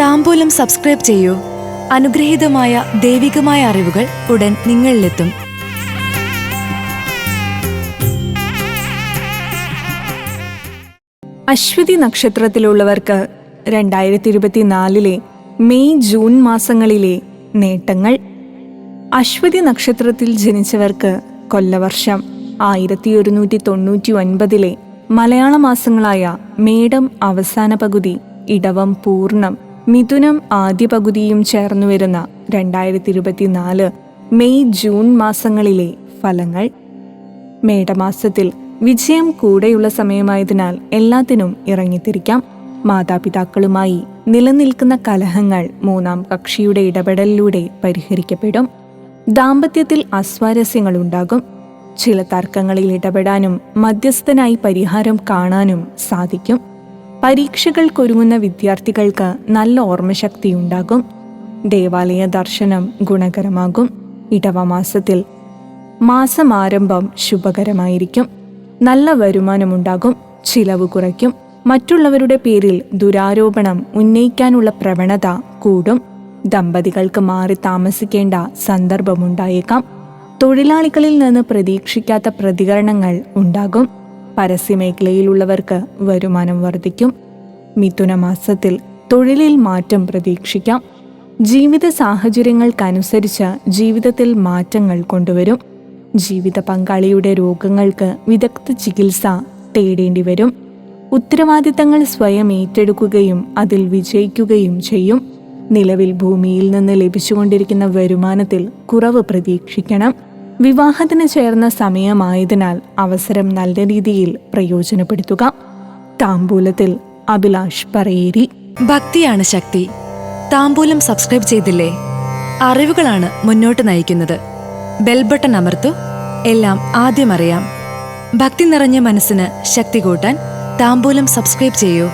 താമ്പൂലം subscribe ചെയ്യൂ. അനുഗ്രഹീതമായ ദൈവികമായ അറിവുകൾ ഉടൻ നിങ്ങളിലെത്തും. അശ്വതി നക്ഷത്രത്തിലുള്ളവർക്ക് രണ്ടായിരത്തി ഇരുപത്തിനാലിലെ മെയ് ജൂൺ മാസങ്ങളിലെ നേട്ടങ്ങൾ. അശ്വതി നക്ഷത്രത്തിൽ ജനിച്ചവർക്ക് കൊല്ലവർഷം ആയിരത്തി ഒരുന്നൂറ്റി തൊണ്ണൂറ്റി ഒൻപതിലെ മലയാള മാസങ്ങളായ മേടം അവസാന പകുതി ഇടവം പൂർണം മിഥുനം ആദ്യ പകുതിയും ചേർന്നു വരുന്ന രണ്ടായിരത്തി ഇരുപത്തിനാല് മെയ് ജൂൺ മാസങ്ങളിലെ ഫലങ്ങൾ. മേടമാസത്തിൽ വിജയം കൂടെയുള്ള സമയമായതിനാൽ എല്ലാത്തിനും ഇറങ്ങിത്തിരിക്കാം. മാതാപിതാക്കളുമായി നിലനിൽക്കുന്ന കലഹങ്ങൾ മൂന്നാം കക്ഷിയുടെ ഇടപെടലിലൂടെ പരിഹരിക്കപ്പെടും. ദാമ്പത്യത്തിൽ അസ്വാരസ്യങ്ങൾ ഉണ്ടാകും ചില തർക്കങ്ങളിൽ ഇടപെടാനും മധ്യസ്ഥനായി പരിഹാരം കാണാനും സാധിക്കും. പരീക്ഷകൾക്കൊരുങ്ങുന്ന വിദ്യാർത്ഥികൾക്ക് നല്ല ഓർമ്മശക്തി ഉണ്ടാകും ദേവാലയ ദർശനം ഗുണകരമാകും. ഇടവമാസത്തിൽ മാസമാരംഭം ശുഭകരമായിരിക്കും. നല്ല വരുമാനമുണ്ടാകും. ചിലവ് കുറയ്ക്കും. മറ്റുള്ളവരുടെ പേരിൽ ദുരാരോപണം ഉന്നയിക്കാനുള്ള പ്രവണത കൂടും. ദമ്പതികൾക്ക് മാറി താമസിക്കേണ്ട സന്ദർഭമുണ്ടായേക്കാം. തൊഴിലാളികളിൽ നിന്ന് പ്രതീക്ഷിക്കാത്ത പ്രതികരണങ്ങൾ ഉണ്ടാകും. പരസ്യമേഖലയിലുള്ളവർക്ക് വരുമാനം വർദ്ധിക്കും. മിഥുന മാസത്തിൽ തൊഴിലിൽ മാറ്റം പ്രതീക്ഷിക്കാം. ജീവിത സാഹചര്യങ്ങൾക്കനുസരിച്ച് ജീവിതത്തിൽ മാറ്റങ്ങൾ കൊണ്ടുവരും. ജീവിത പങ്കാളിയുടെ രോഗങ്ങൾക്ക് വിദഗ്ധ ചികിത്സ തേടേണ്ടി വരും. ഉത്തരവാദിത്തങ്ങൾ സ്വയം ഏറ്റെടുക്കുകയും അതിൽ വിജയിക്കുകയും ചെയ്യും. നിലവിൽ ഭൂമിയിൽ നിന്ന് ലഭിച്ചുകൊണ്ടിരിക്കുന്ന വരുമാനത്തിൽ കുറവ് പ്രതീക്ഷിക്കണം. വിവാഹത്തിന് ചേർന്ന സമയമായതിനാൽ അവസരം നല്ല രീതിയിൽ പ്രയോജനപ്പെടുത്തുക. താമ്പൂലത്തിൽ അഭിലാഷ് പറയേരി. ഭക്തിയാണ് ശക്തി. താമ്പൂലം സബ്സ്ക്രൈബ് ചെയ്തില്ലേ? അറിവുകളാണ് മുന്നോട്ട് നയിക്കുന്നത്. ബെൽ ബട്ടൺ അമർത്തു. എല്ലാം ആദ്യം അറിയാം. ഭക്തി നിറഞ്ഞ മനസ്സിന് ശക്തി കൂട്ടാൻ താമ്പൂലം സബ്സ്ക്രൈബ് ചെയ്യൂ.